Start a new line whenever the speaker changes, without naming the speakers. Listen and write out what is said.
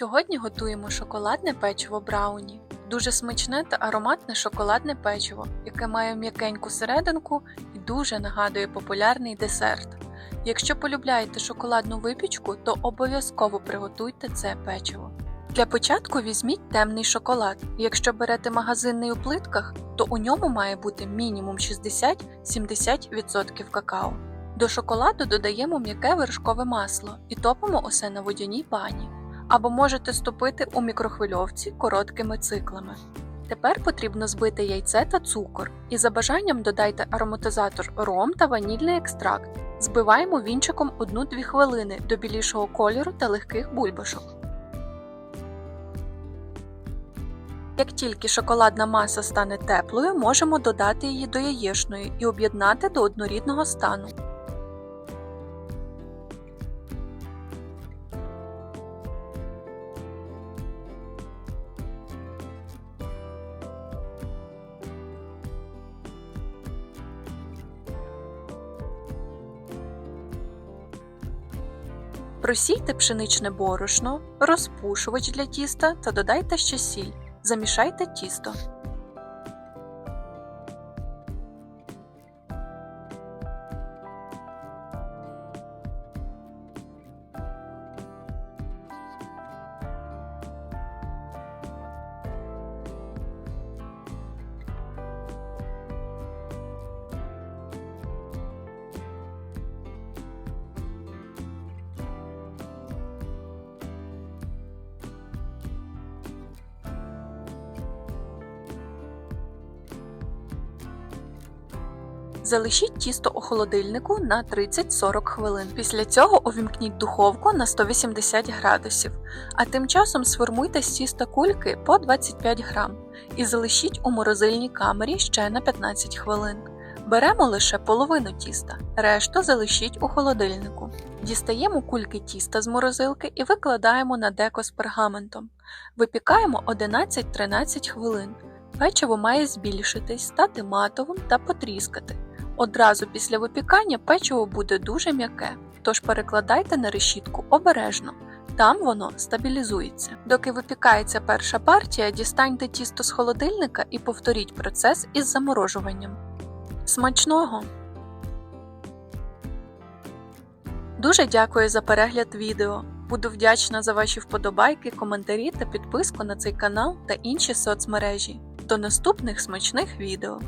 Сьогодні готуємо шоколадне печиво брауні. Дуже смачне та ароматне шоколадне печиво, яке має м'якеньку серединку і дуже нагадує популярний десерт. Якщо полюбляєте шоколадну випічку, то обов'язково приготуйте це печиво. Для початку візьміть темний шоколад. Якщо берете магазинний у плитках, то у ньому має бути мінімум 60-70% какао. До шоколаду додаємо м'яке вершкове масло і топимо усе на водяній бані. Або можете стопити у мікрохвильовці короткими циклами. Тепер потрібно збити яйце та цукор, і за бажанням додайте ароматизатор ром та ванільний екстракт. Збиваємо вінчиком 1-2 хвилини до білішого кольору та легких бульбашок. Як тільки шоколадна маса стане теплою, можемо додати її до яєчної і об'єднати до однорідного стану. Просійте пшеничне борошно, розпушувач для тіста та додайте ще сіль. Замішайте тісто. Залишіть тісто у холодильнику на 30-40 хвилин. Після цього увімкніть духовку на 180 градусів, а тим часом сформуйте з тіста кульки по 25 грам і залишіть у морозильній камері ще на 15 хвилин. Беремо лише половину тіста, решту залишіть у холодильнику. Дістаємо кульки тіста з морозилки і викладаємо на деко з пергаментом. Випікаємо 11-13 хвилин. Печиво має збільшитись, стати матовим та потріскати. Одразу після випікання печиво буде дуже м'яке, тож перекладайте на решітку обережно, там воно стабілізується. Доки випікається перша партія, дістаньте тісто з холодильника і повторіть процес із заморожуванням. Смачного! Дуже дякую за перегляд відео. Буду вдячна за ваші вподобайки, коментарі та підписку на цей канал та інші соцмережі. До наступних смачних відео!